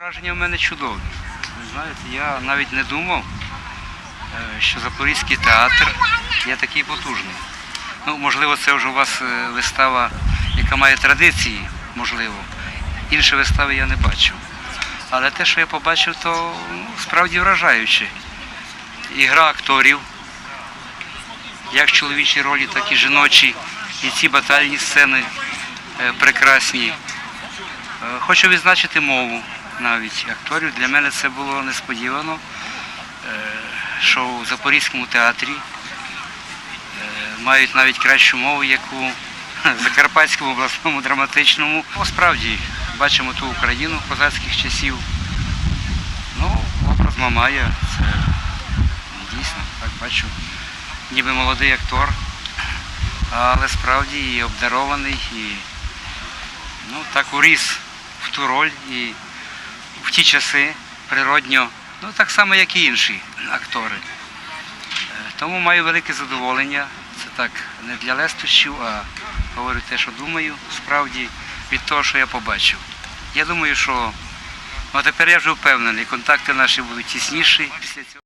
Враження в мене чудові. Знаєте, я навіть не думав, е, що Запорізький театр є такий потужний. Ну, можливо, це вже у вас е, вистава, яка має традиції, можливо. Інші вистави я не бачив. Але те, що я побачив, то ну, справді вражаюче. І гра акторів, як в чоловічій ролі, так і жіночі. І ці батальні сцени е, прекрасні. Хочу відзначити мову навіть акторів. Для мене це було несподівано, е, що у Запорізькому театрі е, мають навіть кращу мову, як у Закарпатському обласному драматичному. Ну, Справді бачимо ту Україну козацьких часів. Ну, образ Мамая, це дійсно, так бачу, ніби молодий актор, але справді і обдарований, і ну, так уріс в ту роль і в ті часи природньо, ну так само, як і інші актори. Е, Тому маю велике задоволення. Це так не для лестощів, а говорю те, що думаю, справді від того, що я побачив. Я думаю, що ну, тепер я вже впевнений, контакти наші будуть тісніші після цього.